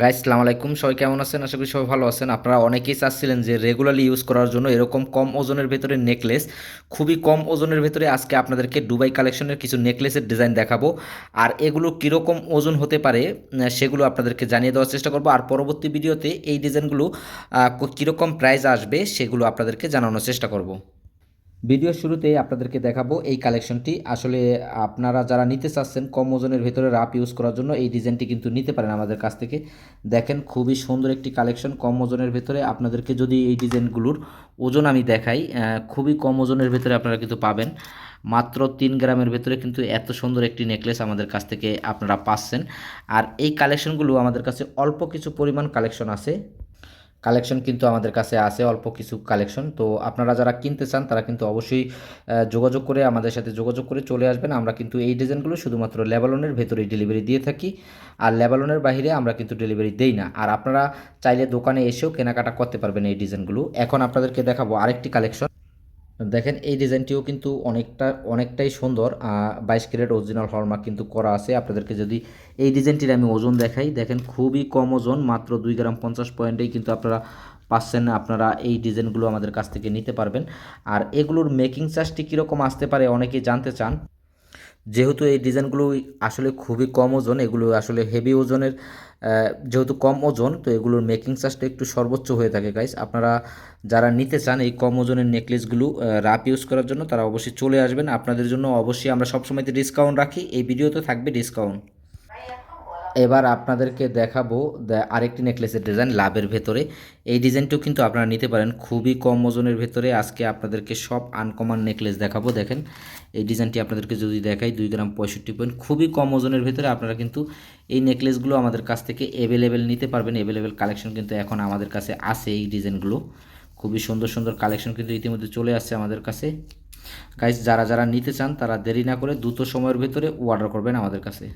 Guys সালাম আলাইকুম। সবাই কেমন আছেন? আশা করি সবাই ভালো আছেন। আপনারা অনেকেই চাচ্ছিলেন যে রেগুলারলি ইউজ করার জন্য এরকম কম ওজনের ভেতরে নেকলেস খুবই কম ওজনের ভেতরে আজকে আপনাদেরকে দুবাই কালেকশনের কিছু নেকলেসের ডিজাইন দেখাবো। আর এগুলো কীরকম ওজন হতে পারে সেগুলো আপনাদেরকে জানিয়ে দেওয়ার চেষ্টা করব। আর পরবর্তী ভিডিওতে এই ডিজাইনগুলো কীরকম প্রাইস আসবে, সেগুলো আপনাদেরকে জানানোর চেষ্টা করব। ভিডিও শুরুতে আপনাদেরকে দেখাবো এই কালেকশনটি আসলে আপনারা যারা নিতে চাচ্ছেন কম ওজনের ভেতরে রাপ ইউজ করার জন্য এই ডিজাইনটি কিন্তু নিতে পারেন আমাদের কাছ থেকে। দেখেন, খুবই সুন্দর একটি কালেকশন কম ওজনের ভেতরে। আপনাদেরকে যদি এই ডিজাইনগুলোর ওজন আমি দেখাই খুবই কম ওজনের ভেতরে আপনারা কিন্তু পাবেন। মাত্র তিন গ্রামের ভেতরে কিন্তু এত সুন্দর একটি নেকলেস আমাদের কাছ থেকে আপনারা পাচ্ছেন। আর এই কালেকশনগুলো আমাদের কাছে অল্প কিছু পরিমাণ কালেকশন আছে। কালেকশন কিন্তু আমাদের কাছে আছে, অল্প কিছু কালেকশন। তো আপনারা যারা কিনতে চান, তারা কিন্তু অবশ্যই যোগাযোগ করে আমাদের সাথে যোগাযোগ করে চলে আসবেন। আমরা কিন্তু এই ডিজাইনগুলো শুধুমাত্র লেবালনের ভেতরেই ডেলিভারি দিয়ে থাকি। আর লেবালনের বাইরে আমরা কিন্তু ডেলিভারি দেই না। আর আপনারা চাইলে দোকানে এসেও কেনাকাটা করতে পারবেন এই ডিজাইনগুলো। এখন আপনাদেরকে দেখাবো আরেকটি কালেকশন। দেখেন, এই ডিজাইনটিও কিন্তু অনেকটা, অনেকটাই সুন্দর। বাইশ ক্যারেট অরিজিনাল হলমার্ক কিন্তু করা আছে। আপনাদেরকে যদি এই ডিজাইনটির আমি ওজন দেখাই, দেখেন খুবই কম ওজন, মাত্র দুই গ্রাম পঞ্চাশ পয়েন্টেই কিন্তু আপনারা পাচ্ছেন, আপনারা এই ডিজাইনগুলো আমাদের কাছ থেকে নিতে পারবেন। আর এগুলোর মেকিং চার্জটি কীরকম আসতে পারে অনেকেই জানতে চান। যেহেতু এই ডিজাইনগুলো আসলে খুবই কম ওজন, এগুলো আসলে হেভি ওজনের যেহেতু কম ওজন, তো এগুলোর মেকিং চার্জটা একটু সর্বোচ্চ হয়ে থাকে গাইস আপনারা যারা নিতে চান এই কম ওজনের নেকলেসগুলো রাপ ইউজ করার জন্য তারা অবশ্যই চলে আসবেন। আপনাদের জন্য অবশ্যই আমরা সবসময়তে ডিসকাউন্ট রাখি। এই ভিডিওতে থাকবে ডিসকাউন্ট এবার আপনাদেরকে দেখাবো আরেকটি নেকলেসের ডিজাইন লাভের ভেতরে। এই ডিজাইনটিও কিন্তু আপনারা নিতে পারেন খুবই কম ওজনের ভেতরে। আজকে আপনাদেরকে সব আনকমন নেকলেস দেখাবো, দেখেন। এই ডিজাইনটি আপনাদেরকে যদি দেখাই, দুই গ্রাম পঁয়ষট্টি পয়েন্ট খুবই কম ওজনের ভেতরে আপনারা কিন্তু এই নেকলেসগুলো আমাদের কাছ থেকে অ্যাভেলেবেল নিতে পারবেন। অ্যাভেলেবেল কালেকশন কিন্তু এখন আমাদের কাছে আছে এই ডিজাইনগুলো খুবই সুন্দর সুন্দর কালেকশন কিন্তু ইতিমধ্যে চলে আসছে আমাদের কাছে। গাইজ যারা যারা নিতে চান, তারা দেরি না করে দ্রুত সময়ের ভেতরে অর্ডার করবেন আমাদের কাছে।